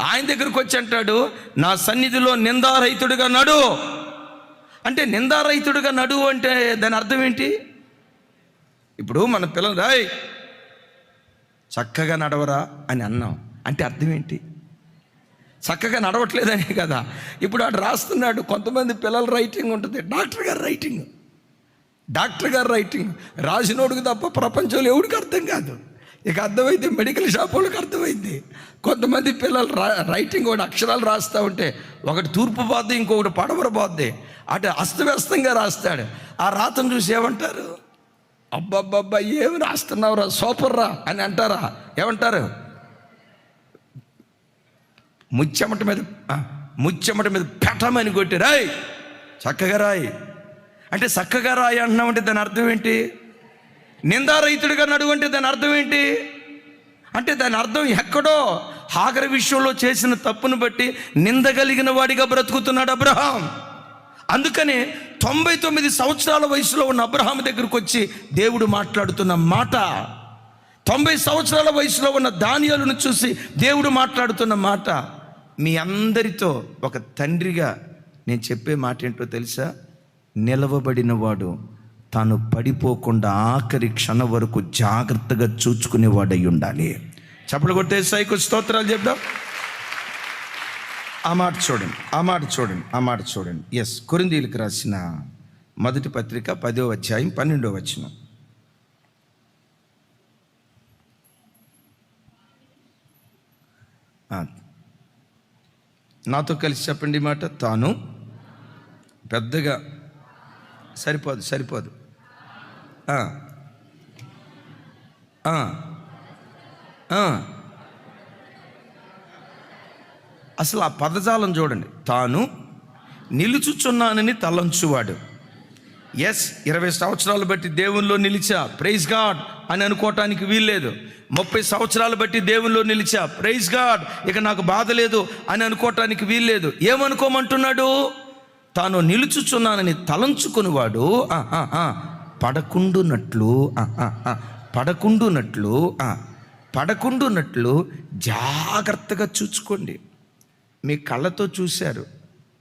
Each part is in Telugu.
ఆయన దగ్గరికి వచ్చి అంటాడు నా సన్నిధిలో నిందారహితుడిగా నడు. అంటే నిందారహితుడిగా నడు అంటే దాని అర్థం ఏంటి? ఇప్పుడు మన పిల్లలు రాయ్ చక్కగా నడవరా అని అన్నాం. అంటే అర్థం ఏంటి? చక్కగా నడవట్లేదనే కదా. ఇప్పుడు అటు రాస్తున్నాడు కొంతమంది పిల్లల రైటింగ్ ఉంటుంది. డాక్టర్ గారు రైటింగ్. డాక్టర్ గారు రైటింగ్. రాసినోడికి తప్ప ప్రపంచంలో ఎవడికి అర్థం కాదు. ఇక అర్థమైంది మెడికల్ షాప్ వాళ్ళకి అర్థమైంది. కొంతమంది పిల్లలు రా రైటింగ్ ఒకటి అక్షరాలు రాస్తూ ఉంటే ఒకటి తూర్పు పోద్ది ఇంకొకటి పడమర పోద్ది. అటు అస్తవ్యస్తంగా రాస్తాడు. ఆ రాతను చూసి ఏమంటారు? అబ్బబ్బబ్బా ఏమి రాస్తున్నావురా సూపర్ రా అని అంటారా? ఏమంటారు? ముచ్చెమట మీద ఆ, ముచ్చెమట మీద పెట్టమని కొట్టి రాయ్ చక్కగా రాయి. అంటే చక్కగా రాయి అంటున్నామంటే దాని అర్థం ఏంటి? నిందారహితుడిగా నడువు అంటే దాని అర్థం ఏంటి? అంటే దాని అర్థం ఎక్కడో హాగర విషయంలో చేసిన తప్పును బట్టి నిందగలిగిన వాడిగా బ్రతుకుతున్నాడు అబ్రహాం. అందుకనే తొంభై తొమ్మిది సంవత్సరాల వయసులో ఉన్న అబ్రహాం దగ్గరకు వచ్చి దేవుడు మాట్లాడుతున్న మాట తొంభై సంవత్సరాల వయసులో ఉన్న ధాన్యాలను చూసి దేవుడు మాట్లాడుతున్న మాట మీ అందరితో ఒక తండ్రిగా నేను చెప్పే మాట ఏంటో తెలుసా? నిలవబడినవాడు తాను పడిపోకుండా ఆఖరి క్షణం వరకు జాగ్రత్తగా చూచుకునేవాడై ఉండాలి. చప్పలు కొట్టే సైకు స్తోత్రాలు చెప్దాం. ఆ మాట చూడండి ఆ మాట చూడండి ఆ మాట చూడండి. ఎస్ కొరిందీలకు రాసిన మొదటి పత్రిక పదో అధ్యాయం పన్నెండో వచనం. నాతో కలిసి చెప్పండి మాట? తాను పెద్దగా సరిపోదు సరిపోదు. అసలు ఆ పదజాలం చూడండి. తాను నిలుచుచున్నానని తలంచువాడు. ఎస్ ఇరవై సంవత్సరాలు బట్టి దేవుల్లో నిలిచా. ప్రైజ్ గాడ్ అని అనుకోవటానికి వీల్లేదు. ముప్పై సంవత్సరాలు బట్టి దేవుల్లో నిలిచా. ప్రైజ్ గాడ్ ఇక నాకు బాధ లేదు అని అనుకోవటానికి వీల్లేదు. ఏమనుకోమంటున్నాడు? తాను నిలుచుచున్నానని తలంచుకునివాడు. ఆ, పడకుండునట్లు పడకుండునట్లు పడకుండునట్లు జాగ్రత్తగా చూసుకోండి. మీ కళ్ళతో చూశారు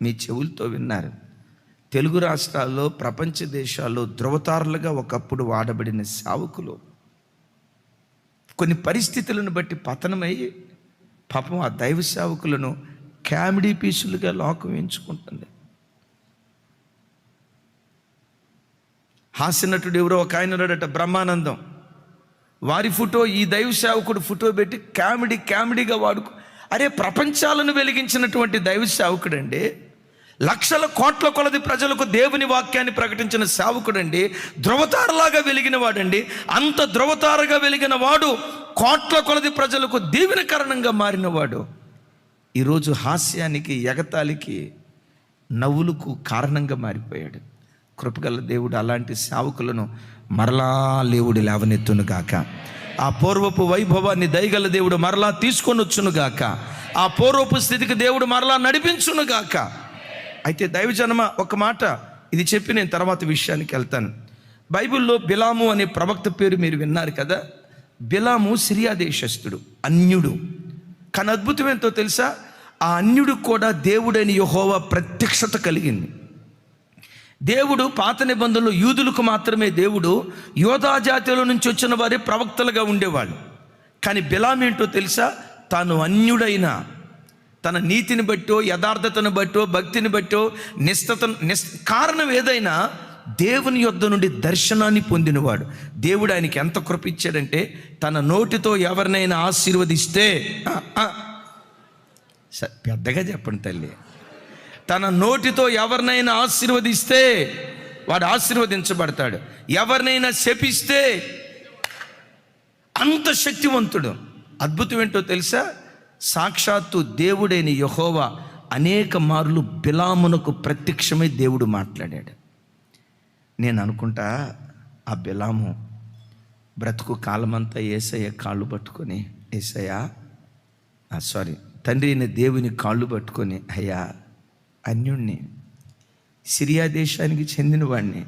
మీ చెవులతో విన్నారు. తెలుగు రాష్ట్రాల్లో ప్రపంచ దేశాల్లో ధృవతారులుగా ఒకప్పుడు వాడబడిన సావుకులు. కొన్ని పరిస్థితులను బట్టి పతనమై పాపం ఆ దైవ సేవకులను కామెడీ పీసులుగా లోకం ఎంచుకుంటుంది. హాస్యనటుడు ఎవరో ఒక ఆయన ఉన్నాడట బ్రహ్మానందం. వారి ఫోటో ఈ దైవ సేవకుడు ఫోటో పెట్టి కామెడీ కామెడీగా వాడుకు అరే ప్రపంచాలను వెలిగించినటువంటి దైవ సేవకుడండి. లక్షల కోట్ల కొలది ప్రజలకు దేవుని వాక్యాన్ని ప్రకటించిన సేవకుడండి. ధ్రువతారలాగా వెలిగిన వాడండి. అంత ధ్రువతారగా వెలిగిన వాడు కోట్ల కొలది ప్రజలకు దీవెనకరణంగా మారినవాడు. ఈరోజు హాస్యానికి ఎగతాళికి నవ్వులకు కారణంగా మారిపోయాడు. కృపగల దేవుడు అలాంటి సేవకులను మరలా లేవుడు లేవనెత్తును గాక. ఆ పూర్వపు వైభవాన్ని దయగల దేవుడు మరలా తీసుకొని వచ్చును గాక. ఆ పూర్వపు స్థితికి దేవుడు మరలా నడిపించును గాక. అయితే దైవజనమ ఒక మాట ఇది చెప్పి నేను తర్వాత విషయానికి వెళ్తాను. బైబిల్లో బిలాము అనే ప్రవక్త పేరు మీరు విన్నారు కదా? బిలాము సిరియా దేశస్థుడు అన్యుడు. కానీ అద్భుతం ఏంటో తెలుసా? ఆ అన్యుడు కూడా దేవుడని యహోవా ప్రత్యక్షత కలిగింది. దేవుడు పాత నిబంధనలు యూదులకు మాత్రమే దేవుడు యోధా జాతిలో నుంచి వచ్చిన వారే ప్రవక్తలుగా ఉండేవాళ్ళు. కానీ బిలాం ఏంటో తెలుసా? తాను అన్యుడైన తన నీతిని బట్టో యథార్థతను బట్టో భక్తిని బట్టో నిష్టత నిస్ కారణం ఏదైనా దేవుని యొద్ద నుండి దర్శనాన్ని పొందినవాడు. దేవుడు ఆయనకి ఎంత కృపిచ్చాడంటే తన నోటితో ఎవరినైనా ఆశీర్వదిస్తే పెద్దగా చెప్పండి తల్లి. తన నోటితో ఎవరినైనా ఆశీర్వదిస్తే వాడు ఆశీర్వదించబడతాడు. ఎవరినైనా శపిస్తే అంత శక్తివంతుడు. అద్భుతం ఏంటో తెలుసా? సాక్షాత్తు దేవుడైన యహోవా అనేక మార్లు బిలామునకు ప్రత్యక్షమై దేవుడు మాట్లాడాడు. నేను అనుకుంటా ఆ బిలాము బ్రతుకు కాలమంతా ఏసయ్య కాళ్ళు పట్టుకొని ఏసయ్యా సారీ తండ్రి అయిన దేవుని కాళ్ళు పట్టుకొని అయ్యా అన్యుణ్ణి సిరియా దేశానికి చెందినవాడిని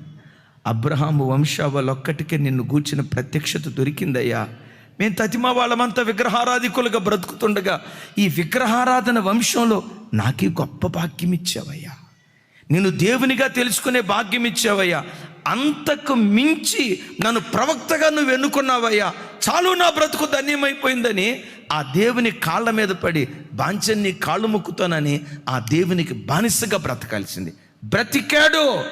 అబ్రహాము వంశావళొక్కటికే నిన్ను గూర్చిన ప్రత్యక్షత దొరికిందయ్యా. మేము తతిమా వాళ్ళమంతా విగ్రహారాధికులుగా బ్రతుకుతుండగా ఈ విగ్రహారాధన వంశంలో నాకే గొప్ప భాగ్యం ఇచ్చావయ్యా నేను దేవునిగా తెలుసుకునే భాగ్యం ఇచ్చావయ్యా అంతకు మించి నన్ను ప్రవక్తగా నువ్వు ఎన్నుకున్నావయ్యా చాలు నా బ్రతుకు ధన్యమైపోయిందని ఆ దేవుని కాళ్ళ మీద పడి బాంచన్ని కాళ్ళు ముక్కుతానని ఆ దేవునికి బానిసగా బ్రతకాల్సింది. బ్రతికాడు.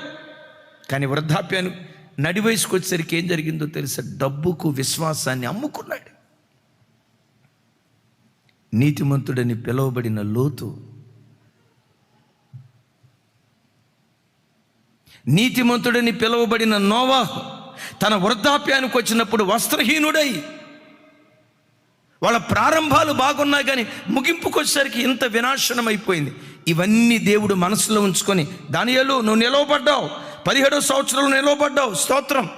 కానీ వృద్ధాప్యాన్ని నడి వయసుకు వచ్చేసరికి ఏం జరిగిందో తెలుసా? డబ్బుకు విశ్వాసాన్ని అమ్ముకున్నాడు. నీతిమంతుడని పిలువబడిన లోతు నీతిమంతుడని పిలువబడిన నోవాహు తన వృద్ధాప్యానికి వచ్చినప్పుడు వస్త్రహీనుడై. వాళ్ళ ప్రారంభాలు బాగున్నాయి కానీ ముగింపుకు వచ్చేసరికి ఇంత వినాశనం అయిపోయింది ఇవన్నీ దేవుడు మనసులో ఉంచుకొని దానియలు నువ్వు నిలవబడ్డావు. పదిహేడో సంవత్సరంలో నిలవబడ్డావు. స్తోత్రం.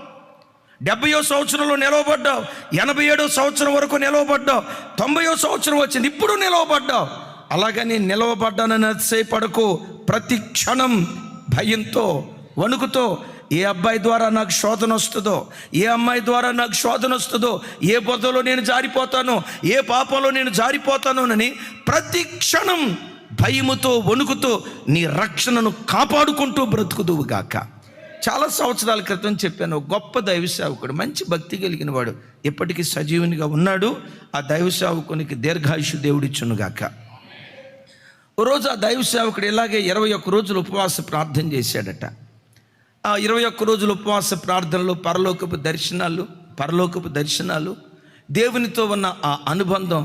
డెబ్బయో సంవత్సరంలో నిలవబడ్డావు. ఎనభై ఏడో సంవత్సరం వరకు నిలవబడ్డావు. తొంభయో సంవత్సరం వచ్చింది. ఇప్పుడు నిలవబడ్డావు. అలాగని నిలవబడ్డానని అతిశయపడకు. ప్రతి క్షణం భయంతో వణుకుతో ఏ అబ్బాయి ద్వారా నాకు శోధన వస్తుందో ఏ అమ్మాయి ద్వారా నాకు శోధన వస్తుందో ఏ బొద్దలో నేను జారిపోతానో ఏ పాపంలో నేను జారిపోతానో అని ప్రతి క్షణం భయముతో వణుకుతో నీ రక్షణను కాపాడుకుంటూ బ్రతుకుదువు గాక. చాలా సంవత్సరాల క్రితం చెప్పాను గొప్ప దైవ సేవకుడు మంచి భక్తి కలిగిన వాడు ఇప్పటికీ సజీవునిగా ఉన్నాడు ఆ దైవ సేవకునికి దీర్ఘాయుషు దేవుడిచ్చునుగాక ఓ రోజు ఆ దైవ సేవకుడు ఇలాగే ఇరవై ఒక్క రోజులు ఉపవాస ప్రార్థన చేశాడట. ఆ ఇరవై ఒక్క రోజుల ఉపవాస ప్రార్థనలు పరలోకపు దర్శనాలు పరలోకపు దర్శనాలు దేవునితో ఉన్న ఆ అనుబంధం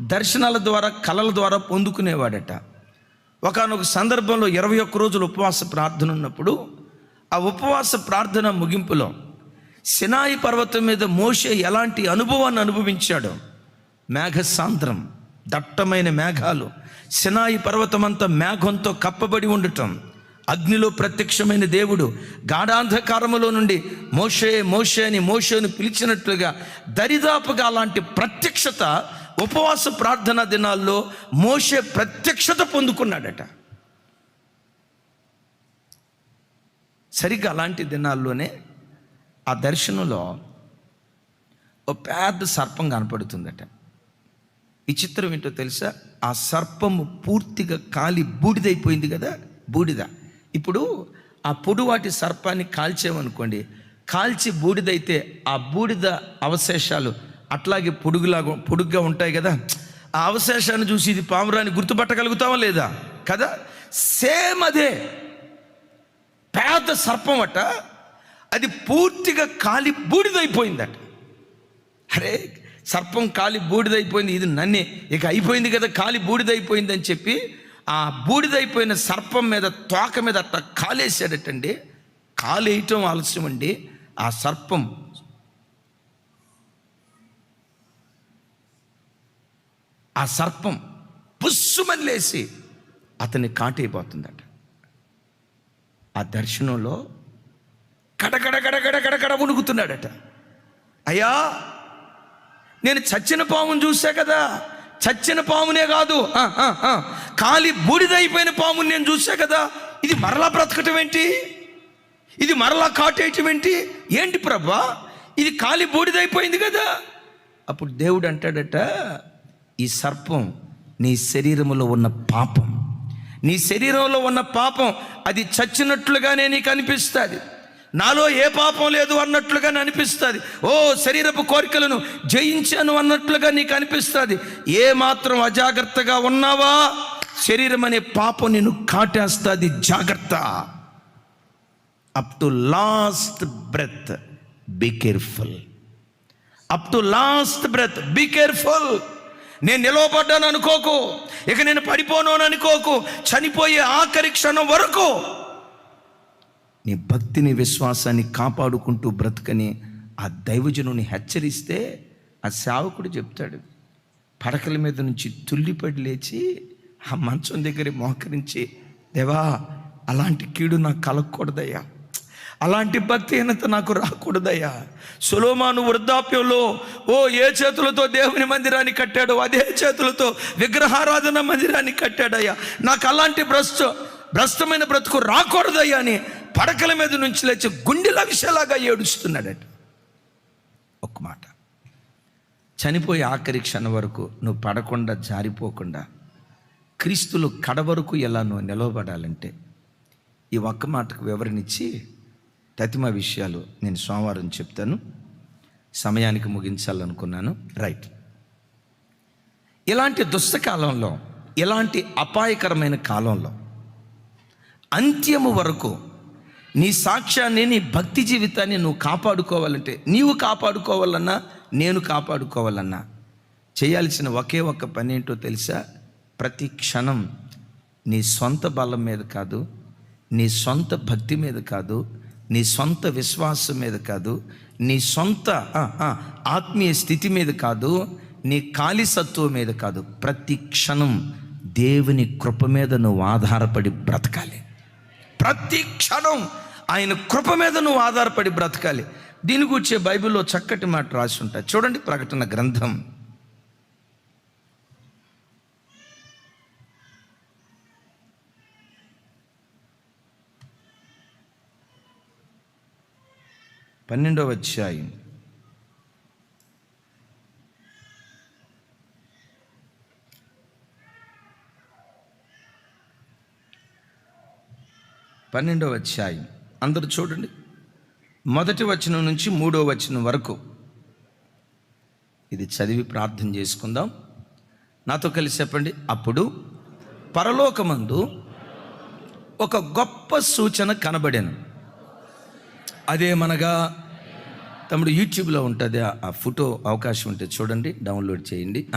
దర్శనాల ద్వారా కళల ద్వారా పొందుకునేవాడట. ఒకనొక సందర్భంలో ఇరవై ఒక్క రోజులు ఉపవాస ప్రార్థన ఉన్నప్పుడు ఆ ఉపవాస ప్రార్థన ముగింపులో సినాయి పర్వతం మీద మోషే ఎలాంటి అనుభవాన్ని అనుభవించాడో మేఘసాంద్రం దట్టమైన మేఘాలు సినాయి పర్వతం అంతా మేఘంతో కప్పబడి ఉండటం అగ్నిలో ప్రత్యక్షమైన దేవుడు గాఢాంధకారములో నుండి మోషే మోషే అని మోషేను పిలిచినట్లుగా దరిదాపుగా అలాంటి ప్రత్యక్షత ఉపవాస ప్రార్థనా దినాల్లో మోషే ప్రత్యక్షత పొందుకున్నాడట. సరిగ్గా అలాంటి దినాల్లోనే ఆ దర్శనంలో ఓ పెద్ద సర్పం కనపడుతుందట. ఈ చిత్రం ఏంటో తెలుసా? ఆ సర్పము పూర్తిగా కాలి బూడిదైపోయింది కదా బూడిద. ఇప్పుడు ఆ పొడువాటి సర్పాన్ని కాల్చేమనుకోండి కాల్చి బూడిదైతే ఆ బూడిద అవశేషాలు అట్లాగే పొడుగులాగా పొడుగ్గా ఉంటాయి కదా. ఆ అవశేషాన్ని చూసి ఇది పామురాన్ని గుర్తుపట్టగలుగుతావా లేదా? కదా? సేమ్ అదే. పేద సర్పం అట అది పూర్తిగా కాలి బూడిదైపోయిందట. అరే సర్పం కాలి బూడిదైపోయింది ఇది నన్నే. ఇక అయిపోయింది కదా కాలి బూడిదైపోయింది అని చెప్పి ఆ బూడిదైపోయిన సర్పం మీద తోక మీద అట్ట కాలేసాడటండి కాలేయటం ఆలస్యం అండి. ఆ సర్పం ఆ సర్పం పుస్సుమని లేచి అతన్ని కాటైపోతుందట ఆ దర్శనంలో కడగడ గడగడ గడగడ వణుకుతున్నాడట. అయ్యా నేను చచ్చిన పాము చూసా కదా. చచ్చిన పామునే కాదు. ఆ, కాలి బూడిదైపోయిన పాముని నేను చూసా కదా. ఇది మరలా బ్రతకటం ఏంటి? ఇది మరలా కాటేయటం ఏంటి? ఏంటి ప్రభా? ఇది కాలి బూడిదైపోయింది కదా. అప్పుడు దేవుడు అంటాడట ఈ సర్పం నీ శరీరంలో ఉన్న పాపం. నీ శరీరంలో ఉన్న పాపం అది చచ్చినట్లుగానే నీకు అనిపిస్తుంది. నాలో ఏ పాపం లేదు అన్నట్లుగా అనిపిస్తుంది ఓ శరీరపు కోరికలను జయించాను అన్నట్లుగా నీకు అనిపిస్తుంది. ఏ మాత్రం అజాగ్రత్తగా ఉన్నావా? శరీరం అనే పాపం నేను కాటేస్తుంది. జాగ్రత్త. Up to last breath be careful up to last breath be careful నేను నిలవబడ్డాను అనుకోకు. ఇక నేను పడిపోను అని అనుకోకు. చనిపోయే ఆఖరి క్షణం వరకు నీ భక్తిని విశ్వాసాన్ని కాపాడుకుంటూ బ్రతకని ఆ దైవజనుని హెచ్చరిస్తే ఆ సేవకుడు చెప్తాడు. పడకల మీద నుంచి తుల్లిపడి లేచి ఆ మంచం దగ్గర మోకరించి దేవా అలాంటి కీడు నాకు కలగకూడదయ్యా. అలాంటి భక్తిహీనత నాకు రాకూడదయ్యా. సులోమాను వృద్ధాప్యంలో ఓ ఏ చేతులతో దేవుని మందిరాన్ని కట్టాడో అదే చేతులతో విగ్రహారాధన మందిరాన్ని కట్టాడయ్యా. నాకు అలాంటి భ్రష్ట భ్రష్టమైన బ్రతుకు రాకూడదయ్యా అని పడకల మీద నుంచి లేచి గుండెల విషయలాగా ఏడుస్తున్నాడట. ఒక మాట. చనిపోయే ఆఖరి క్షణం వరకు నువ్వు పడకుండా జారిపోకుండా క్రీస్తులు కడ వరకు ఎలా నువ్వు నిలవబడాలంటే ఈ ఒక్క మాటకు వివరణిచ్చి తతిమ విషయాలు నేను సోమవారం చెప్తాను. సమయానికి ముగించాలనుకున్నాను. రైట్. ఇలాంటి దుష్టకాలంలో ఇలాంటి అపాయకరమైన కాలంలో అంత్యము వరకు నీ సాక్ష్యాన్ని నీ భక్తి జీవితాన్ని నువ్వు కాపాడుకోవాలంటే నీవు కాపాడుకోవాలన్నా నేను కాపాడుకోవాలన్నా చేయాల్సిన ఒకే ఒక్క పని ఏంటో తెలుసా? ప్రతి క్షణం నీ సొంత బలం మీద కాదు నీ సొంత భక్తి మీద కాదు నీ సొంత విశ్వాసం మీద కాదు నీ సొంత ఆత్మీయ స్థితి మీద కాదు నీ కాలిసత్వం మీద కాదు. ప్రతి క్షణం దేవుని కృప మీద నువ్వు ఆధారపడి బ్రతకాలి. ప్రతి క్షణం ఆయన కృప మీద నువ్వు ఆధారపడి బ్రతకాలి. దీని గురించి బైబిల్లో చక్కటి మాట రాసి ఉంటాయి. చూడండి ప్రకటన గ్రంథం. పన్నెండవ అధ్యాయం. పన్నెండవ అధ్యాయం. అందరూ చూడండి. మొదటి వచనం నుంచి మూడో వచనం వరకు. ఇది చదివి ప్రార్థన చేసుకుందాం. నాతో కలిసి చెప్పండి. అప్పుడు పరలోకమందు ఒక గొప్ప సూచన కనబడాను. అదేమనగా తమ్ముడు యూట్యూబ్లో ఉంటుంది. ఆ- ఫోటో అవకాశం ఉంటే చూడండి. డౌన్లోడ్ చేయండి.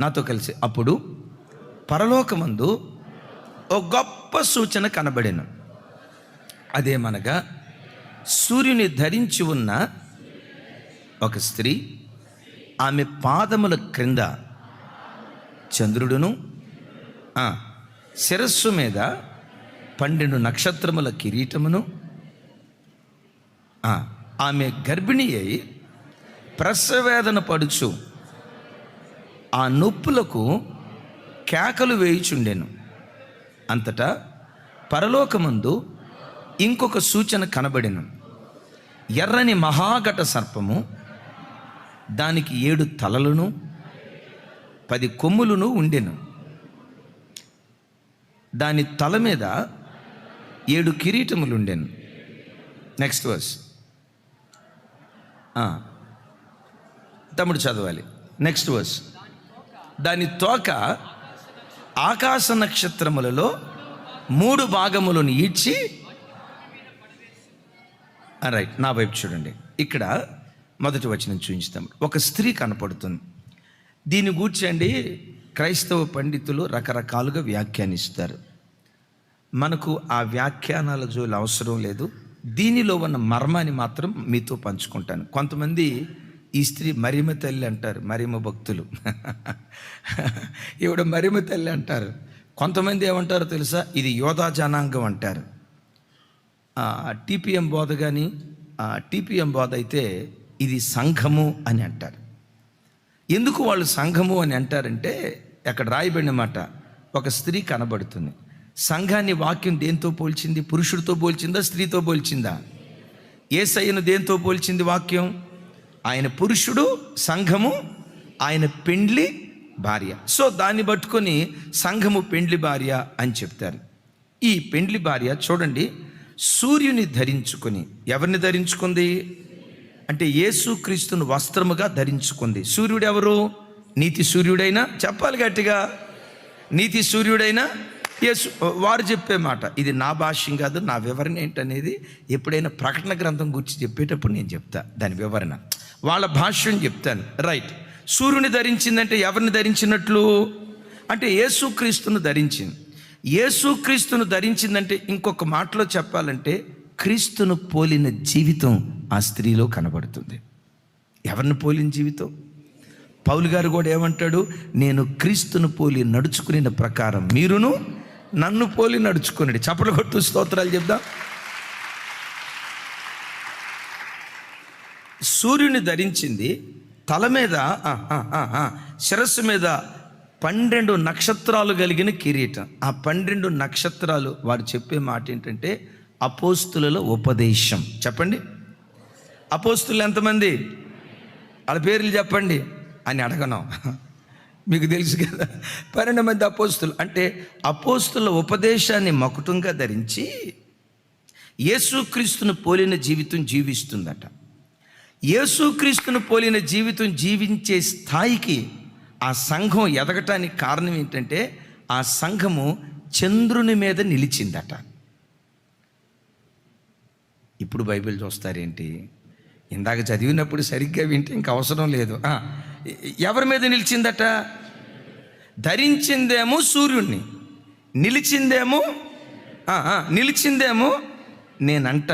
నాతో కలిసి. అప్పుడు పరలోకమందు ఒక గొప్ప సూచన కనబడాను. అదేమనగా సూర్యుని ధరించి ఉన్న ఒక స్త్రీ ఆమె పాదముల క్రింద చంద్రుడును శిరస్సు మీద పన్నెండు నక్షత్రముల కిరీటమును ఆమె గర్భిణి అయి ప్రసవేదన పడుచు ఆ నొప్పులకు కేకలు వేయుచుండెను. అంతటా పరలోకమందు ఇంకొక సూచన కనబడిను. ఎర్రని మహాఘట సర్పము దానికి ఏడు తలలను పది కొమ్ములను ఉండెను. దాని తల మీద ఏడు కిరీటములు ఉండెను నెక్స్ట్ వర్స్ తమ్ముడు చదవాలి. నెక్స్ట్ వర్స్ దాని తోక ఆకాశ నక్షత్రములలో మూడు భాగములను ఈడ్చి Ah, రైట్ నా వైపు చూడండి. ఇక్కడ మొదటి వచనం చూపించుతాం ఒక స్త్రీ కనపడుతుంది. దీని గూర్చండి. క్రైస్తవ పండితులు రకరకాలుగా వ్యాఖ్యానిస్తారు. మనకు ఆ వ్యాఖ్యానాల జోలు అవసరం లేదు. దీనిలో ఉన్న మర్మాన్ని మాత్రం మీతో పంచుకుంటాను. కొంతమంది ఈ స్త్రీ మరిమ తల్లి అంటారు. మరిమ భక్తులు. ఈవిడ మరిమ తల్లి అంటారు. కొంతమంది ఏమంటారో తెలుసా? ఇది యోధా జనాంగం అంటారు. టీపీఎం బోధ కానీ టీపీఎం బోధ అయితే ఇది సంఘము అని అంటారు. ఎందుకు వాళ్ళు సంఘము అని అంటారంటే అక్కడ రాయబడిన మాట ఒక స్త్రీ కనబడుతుంది. సంఘాన్ని వాక్యం దేంతో పోల్చింది? పురుషుడితో పోల్చిందా? స్త్రీతో పోల్చిందా? ఏసయ్యను దేంతో పోల్చింది వాక్యం? ఆయన పురుషుడు సంఘము ఆయన పెండ్లి భార్య. సో దాన్ని పట్టుకొని సంఘము పెండ్లి భార్య అని చెప్తారు. ఈ పెండ్లి భార్య చూడండి సూర్యుని ధరించుకొని. ఎవరిని ధరించుకుంది? అంటే యేసుక్రీస్తును వస్త్రముగా ధరించుకుంది. సూర్యుడు ఎవరు నీతి సూర్యుడైనా? చెప్పాలి గట్టిగా. నీతి సూర్యుడైనా? యేసు వారు చెప్పే మాట. ఇది నా భాష్యం కాదు నా వివరణ ఏంటనేది ఎప్పుడైనా ప్రకటన గ్రంథం గురించి చెప్పేటప్పుడు నేను చెప్తా. దాని వివరణ. వాళ్ళ భాష్యం చెప్తాను. రైట్. సూర్యుని ధరించిందంటే ఎవరిని ధరించినట్లు? అంటే యేసుక్రీస్తును ధరించింది. యేసుక్రీస్తును ధరించిందంటే ఇంకొక మాటలో చెప్పాలంటే క్రీస్తును పోలిన జీవితం ఆ స్త్రీలో కనబడుతుంది. ఎవరిని పోలిన జీవితం? పౌలు గారు కూడా ఏమంటాడు? నేను క్రీస్తును పోలి నడుచుకునే ప్రకారం మీరును నన్ను పోలి నడుచుకునేది చప్పలు కొట్టు స్తోత్రాలు చెప్దాం. సూర్యుని ధరించింది తల మీద శిరస్సు మీద పన్నెండు నక్షత్రాలు కలిగిన కిరీటం. ఆ పన్నెండు నక్షత్రాలు వారు చెప్పే మాట ఏంటంటే అపోస్తులలో ఉపదేశం. చెప్పండి. అపోస్తులు ఎంతమంది? వాళ్ళ పేర్లు చెప్పండి అని అడగను. మీకు తెలుసు కదా పన్నెండు మంది అపోస్తులు. అంటే అపోస్తుల ఉపదేశాన్ని మకుటంగా ధరించి యేసుక్రీస్తును పోలిన జీవితం జీవిస్తుందట. యేసుక్రీస్తును పోలిన జీవితం జీవించే స్థాయికి ఆ సంఘం ఎదగటానికి కారణం ఏంటంటే ఆ సంఘము చంద్రుని మీద నిలిచిందట. ఇప్పుడు బైబిల్ చూస్తారేంటి? ఇందాక చదివినప్పుడు సరిగ్గా వింటే ఇంక అవసరం లేదు. ఎవరి మీద నిలిచిందట? ధరించిందేమో సూర్యుణ్ణి. నిలిచిందేమో నిలిచిందేమో నేనంట.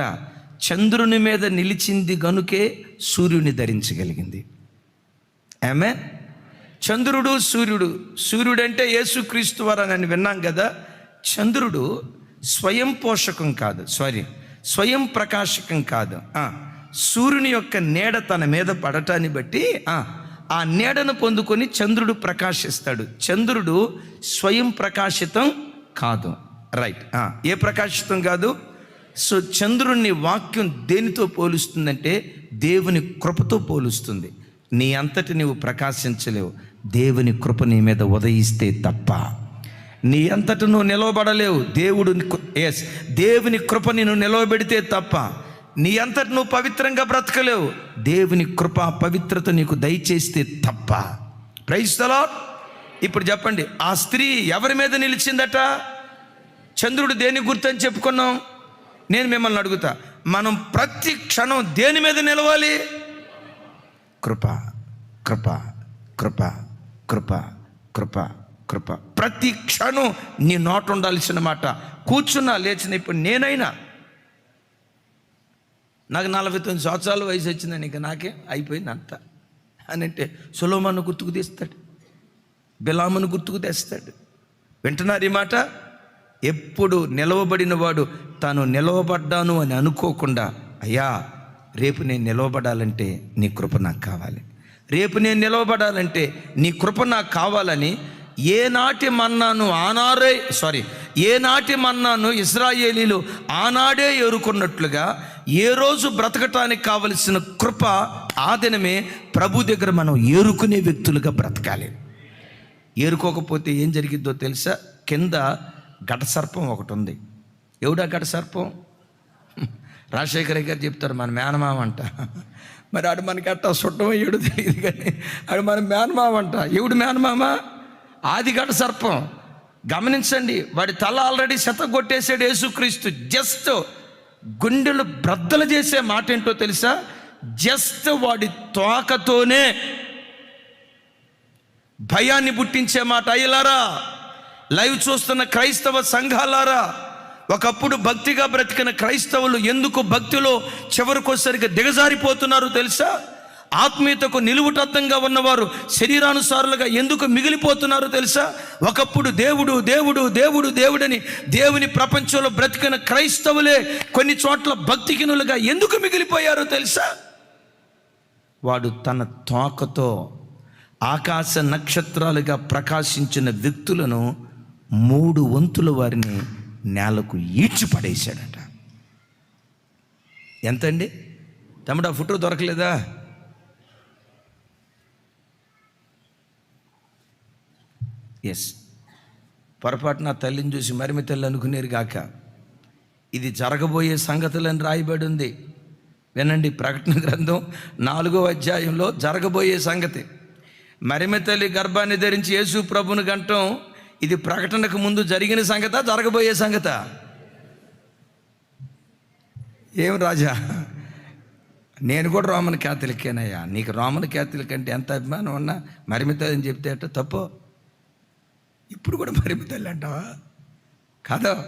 చంద్రుని మీద నిలిచింది గనుకే సూర్యుని ధరించగలిగింది. ఆమె చంద్రుడు సూర్యుడు. సూర్యుడు అంటే యేసుక్రీస్తు వారు అని విన్నాం కదా. చంద్రుడు స్వయం పోషకం కాదు. సారీ స్వయం ప్రకాశకం కాదు. సూర్యుని యొక్క నీడ తన మీద పడటాన్ని బట్టి ఆ, నీడను పొందుకొని చంద్రుడు ప్రకాశిస్తాడు. చంద్రుడు స్వయం ప్రకాశితం కాదు. రైట్ ఏ ప్రకాశితం కాదు? సో చంద్రుణ్ణి వాక్యం దేనితో పోలుస్తుందంటే దేవుని కృపతో పోలుస్తుంది. నీ అంతటి నువ్వు ప్రకాశించలేవు. దేవుని కృప నీ మీద ఉదయిస్తే తప్ప. నీ అంతట నువ్వు నిలవబడలేవు. దేవుడు ఎస్ దేవుని కృప నిన్ను నిలవబెడితే తప్ప. నీ అంతటి నువ్వు పవిత్రంగా బ్రతకలేవు. దేవుని కృప పవిత్రత నీకు దయచేస్తే తప్ప. ప్రైస్తలా ఇప్పుడు చెప్పండి ఆ స్త్రీ ఎవరి మీద నిలిచిందట? చంద్రుడు దేని గుర్తని చెప్పుకున్నాం? నేను మిమ్మల్ని అడుగుతా మనం ప్రతి క్షణం దేని మీద నిలవాలి? కృప కృప కృప. కృప కృప కృప. ప్రతి క్షణం నీ నోట ఉండాల్సిన మాట. కూర్చున్నా లేచిన ఇప్పుడు నేనైనా. నాకు నలభై తొమ్మిది సంవత్సరాల వయసు వచ్చిందని ఇంకా నాకే అయిపోయింది అంత. అని అంటే సులోమాను గుర్తుకు తీస్తాడు. బిలామును గుర్తుకు తెస్తాడు. వింటున్నారు ఈ మాట? ఎప్పుడు నిలవబడిన వాడు తాను నిలవబడ్డాను అని అనుకోకుండా అయ్యా రేపు నేను నిలవబడాలంటే నీ కృప నాకు కావాలి. రేపు నేను నిలవబడాలంటే నీ కృప నాకు కావాలని ఏనాటి మన్నాను ఆనాడే సారీ ఏనాటి మన్నాను ఇస్రాయేలీలు ఆనాడే ఏరుకున్నట్లుగా ఏ రోజు బ్రతకటానికి కావలసిన కృప ఆ దినమే ప్రభు దగ్గర మనం ఏరుకునే వ్యక్తులుగా బ్రతకాలి. ఏరుకోకపోతే ఏం జరిగిద్దో తెలుసా? కింద ఘటసర్పం ఒకటి ఉంది. ఎవడా ఘటసర్పం రాజశేఖర గారు చెప్తారు మన మేనమామ అంట. మరి ఆడు మనకి అట్ట సుట్టం ఏడు తెలియదు కానీ ఆడు మన మేనమామ అంట. ఎవడు మేనమామ? ఆదిగడ సర్పం. గమనించండి వాడి తల ఆల్రెడీ శత కొట్టేసాడు యేసుక్రీస్తు. జస్ట్ గుండెలు బ్రద్దలు చేసే మాట ఏంటో తెలుసా? జస్ట్ వాడి తోకతోనే భయాన్ని పుట్టించే మాట. అయ్యలారా లైవ్ చూస్తున్న క్రైస్తవ సంఘాలారా ఒకప్పుడు భక్తిగా బ్రతికిన క్రైస్తవులు ఎందుకు భక్తిలో చివరికోసరిగా దిగజారిపోతున్నారు తెలుసా? ఆత్మీయతకు నిలువుటద్దంగా ఉన్నవారు శరీరానుసారులుగా ఎందుకు మిగిలిపోతున్నారో తెలుసా? ఒకప్పుడు దేవుడు దేవుడు దేవుడు దేవుడని దేవుని ప్రపంచంలో బ్రతికిన క్రైస్తవులే కొన్ని చోట్ల భక్తిహీనులుగా ఎందుకు మిగిలిపోయారో తెలుసా? వాడు తన తోకతో ఆకాశ నక్షత్రాలుగా ప్రకాశించిన వ్యక్తులను మూడు వంతుల వారిని నేలకు ఈడ్చి పడేశాడట. ఎంతండి? తమ్ముడు ఆ ఫోటో దొరకలేదా? ఎస్ పొరపాటున తల్లిని చూసి మరిమి తల్లి అనుకునేరు గాక. ఇది జరగబోయే సంగతులని రాయబడి ఉంది వినండి ప్రకటన గ్రంథం నాలుగో అధ్యాయంలో జరగబోయే సంగతి. మరిమి తల్లి గర్భాన్ని ధరించి యేసు ప్రభుని గంటం ఇది ప్రకటనకు ముందు జరిగిన సంగత జరగబోయే సంగత? ఏం రాజా? నేను కూడా రోమన్ క్యాథలికేనయ్యా నీకు రోమన్ క్యాథలిక్ అంటే ఎంత అభిమానం ఉన్నా మరిమిత అని చెప్తే అట్ట తప్పు. ఇప్పుడు కూడా మరిమితల్లి అంటావా? కాదా.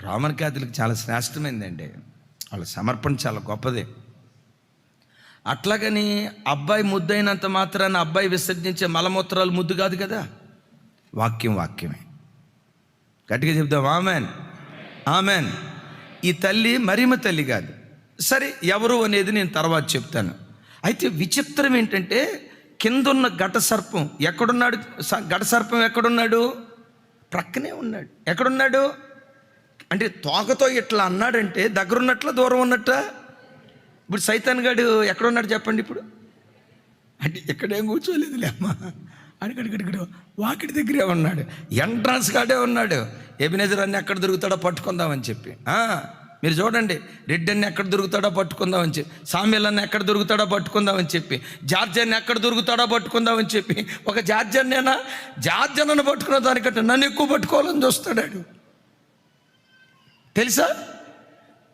రోమన్ క్యాథలిక్ చాలా శ్రేష్టమైందండి. వాళ్ళ సమర్పణ చాలా గొప్పదే. అట్లాగని అబ్బాయి ముద్దైనంత మాత్రాన అబ్బాయి విసర్జించే మలమూత్రాలు ముద్దు కాదు కదా? వాక్యం వాక్యమే. గట్టిగా చెప్దాం ఆమెన్. ఆమెన్. ఈ తల్లి మరిమ తల్లి కాదు. సరే ఎవరు అనేది నేను తర్వాత చెప్తాను. అయితే విచిత్రం ఏంటంటే కిందున్న ఘట సర్పం ఎక్కడున్నాడు? స- ఘట సర్పం ఎక్కడున్నాడు? ప్రక్కనే ఉన్నాడు. ఎక్కడున్నాడు? అంటే తోకతో ఇట్లా అన్నాడంటే దగ్గరున్నట్ల దూరం ఉన్నట్ట ఇప్పుడు సైతాన్ గాడు ఎక్కడున్నాడు చెప్పండి ఇప్పుడు? అంటే ఇక్కడేం కూర్చోలేదులే అమ్మా. అడిగడిగడిగడు. వాకిటి దగ్గరే ఉన్నాడు. ఎంట్రన్స్ కాడే ఉన్నాడు. ఎబినేజర్ అన్ని ఎక్కడ దొరుకుతాడో పట్టుకుందామని చెప్పి. మీరు చూడండి. రెడ్డి అన్ని ఎక్కడ దొరుకుతాడో పట్టుకుందామని చెప్పి. సామ్యల్ అన్న ఎక్కడ దొరుకుతాడో పట్టుకుందామని చెప్పి. జార్జన్ ఎక్కడ దొరుకుతాడో పట్టుకుందామని చెప్పి. ఒక జార్జన్నేనా అన్నేనా పట్టుకున్న దానికంటే నన్ను ఎక్కువ పట్టుకోవాలని చూస్తాడాడు తెలుసా?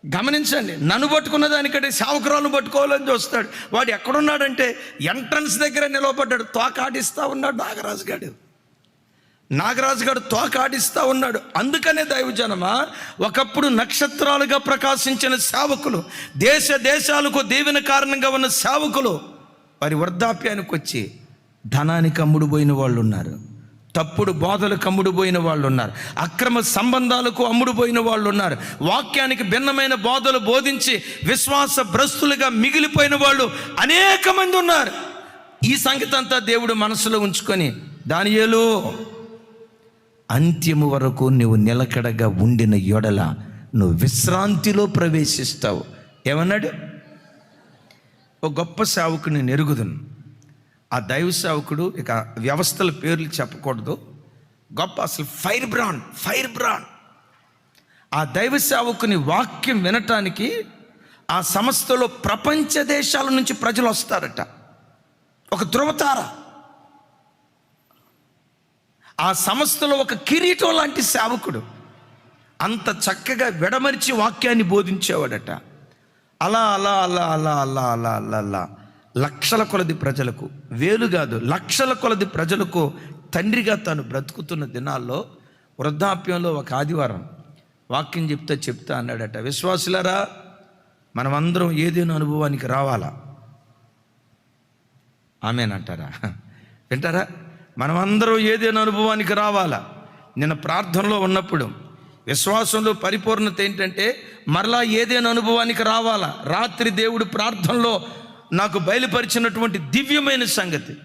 గమనించండి నన్ను పట్టుకున్న దానికంటే సావుకురాలను పట్టుకోవాలని చూస్తాడు వాడు ఎక్కడున్నాడంటే ఎంట్రన్స్ దగ్గర నిలవబడ్డాడు తోకాడిస్తా ఉన్నాడు నాగరాజు గాడు. నాగరాజు గారు తోకాడిస్తా ఉన్నాడు. అందుకనే దైవజనమా ఒకప్పుడు నక్షత్రాలుగా ప్రకాశించిన సేవకులు దేశ దేశాలకు దీవెన కారణంగా ఉన్న సేవకులు వారి వృద్ధాప్యానికి వచ్చి ధనానికి అమ్ముడుపోయిన వాళ్ళు ఉన్నారు తప్పుడు బోధలకు అమ్ముడుపోయిన వాళ్ళు ఉన్నారు అక్రమ సంబంధాలకు అమ్ముడుపోయిన వాళ్ళు ఉన్నారు వాక్యానికి భిన్నమైన బోధలు బోధించి విశ్వాస భ్రస్తులుగా మిగిలిపోయిన వాళ్ళు అనేక మంది ఉన్నారు. ఈ సంగతి అంతా దేవుడు మనసులో ఉంచుకొని దానియేలు అంత్యము వరకు నువ్వు నిలకడగా ఉండిన యొడల నువ్వు విశ్రాంతిలో ప్రవేశిస్తావు. ఏమన్నాడు? ఒక గొప్ప సేవకుని నెరుగుదును ఆ దైవ సేవకుడు ఇక వ్యవస్థల పేర్లు చెప్పకూడదు. గొప్ప అసలు ఫైర్ బ్రాండ్ ఫైర్ బ్రాండ్. ఆ దైవ సేవకుని వాక్యం వినటానికి ఆ సంస్థలో ప్రపంచ దేశాల నుంచి ప్రజలు వస్తారట. ఒక ధృవతార. ఆ సంస్థలో ఒక కిరీటం లాంటి సేవకుడు. అంత చక్కగా విడమరిచి వాక్యాన్ని బోధించేవాడట. అలా అలా అలా అలా అలా అలా అలా అలా. లక్షల కొలది ప్రజలకు వేలు కాదు లక్షల కొలది ప్రజలకు తండ్రిగా తాను బ్రతుకుతున్న దినాల్లో వృద్ధాప్యంలో ఒక ఆదివారం వాక్యం చెప్తే చెప్తా అన్నాడట. విశ్వాసులారా మనమందరం ఏదైనా అనుభవానికి రావాలా? ఆమెనంటారా? వింటారా? మనమందరం ఏదైనా అనుభవానికి రావాలా? నిన్న ప్రార్థనలో ఉన్నప్పుడు విశ్వాసంలో పరిపూర్ణత ఏంటంటే మరలా ఏదైనా అనుభవానికి రావాలా? రాత్రి దేవుడు ప్రార్థనలో నాకు బయలుపరిచినటువంటి దివ్యమైన సంగతి.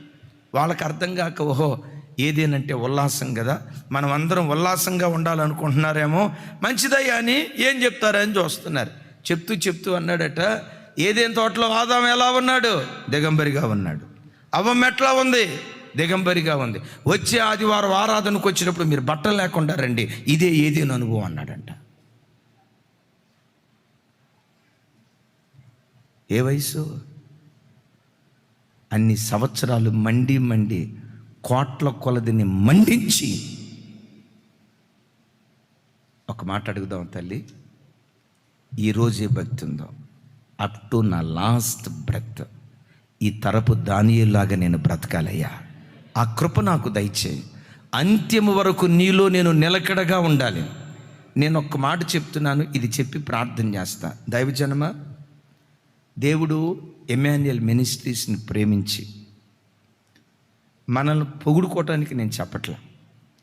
వాళ్ళకి అర్థం కాక ఓహో ఏదేనంటే ఉల్లాసం కదా. మనం అందరం ఉల్లాసంగా ఉండాలనుకుంటున్నారేమో. మంచిదయ్యా అని ఏం చెప్తారని చూస్తున్నారు. చెప్తూ చెప్తూ అన్నాడట ఏదేం తోటలో ఆదాం ఎలా ఉన్నాడు? దిగంబరిగా ఉన్నాడు. అవ్వం ఎట్లా ఉంది? దిగంబరిగా ఉంది. వచ్చే ఆదివారం ఆరాధనకు వచ్చినప్పుడు మీరు బట్టలు లేకుండా రండి. ఇదే ఏదేను అనుభవం అన్నాడంట. ఏ వయసు? అన్ని సంవత్సరాలు మండి మండి కోట్ల కొలదిని మండించి ఒక మాట అడుగుదాం తల్లి. ఈరోజే భక్తి ఉందో అప్ టు నా లాస్ట్ బ్రెత్. ఈ తరపు దానియేలాగా నేను బ్రతకాలయ్యా. ఆ కృప నాకు దయచేయి అంత్యము వరకు నీలో నేను నిలకడగా ఉండాలి. నేను ఒక్క మాట చెప్తున్నాను ఇది చెప్పి ప్రార్థన చేస్తా. దైవజనమా దేవుడు ఎమాన్యుయల్ మినిస్ట్రీస్ని ప్రేమించి మనల్ని పొగుడుకోవటానికి నేను చెప్పట్లా.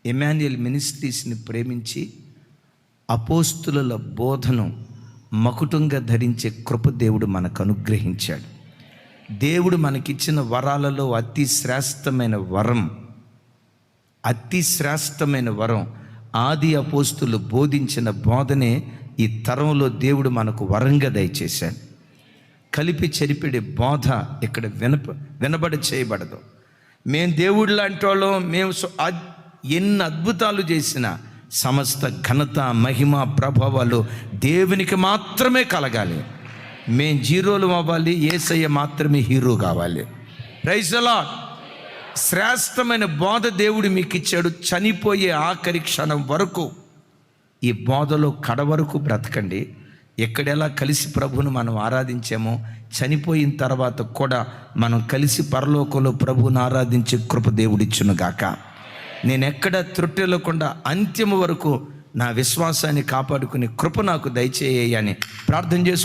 ఎమాన్యుయల్ మినిస్ట్రీస్ని ప్రేమించి అపోస్తుల బోధను మకుటంగా ధరించే కృప దేవుడు మనకు అనుగ్రహించాడు. దేవుడు మనకిచ్చిన వరాలలో అతి శ్రేష్టమైన వరం అతి శ్రేష్టమైన వరం ఆది అపోస్తులు బోధించిన బోధనే ఈ తరంలో దేవుడు మనకు వరంగా దయచేశాడు. కలిపి చెరిపిడి బోధ ఇక్కడ వినప వినబడి చేయబడదు. మేము దేవుడు లాంటి వాళ్ళం మేము ఎన్ని అద్భుతాలు చేసిన సమస్త ఘనత మహిమ ప్రభావాలు దేవునికి మాత్రమే కలగాలి. మేం జీరోలు అవ్వాలి ఏసయ్య మాత్రమే హీరో కావాలి. రైసలా శ్రేష్టమైన బోధ దేవుడు మీకు ఇచ్చాడు చనిపోయే ఆఖరి క్షణం వరకు ఈ బోధలో కడ వరకు బ్రతకండి. ఎక్కడెలా కలిసి ప్రభువును మనం ఆరాధించామో చనిపోయిన తర్వాత కూడా మనం కలిసి పరలోకంలో ప్రభువును ఆరాధించే కృప దేవుడిచ్చును గాక. నేను ఎక్కడ త్రుట్టెలకుండా అంత్యము వరకు నా విశ్వాసాన్ని కాపాడుకునే కృప నాకు దయచేయని ప్రార్థన చేసుకు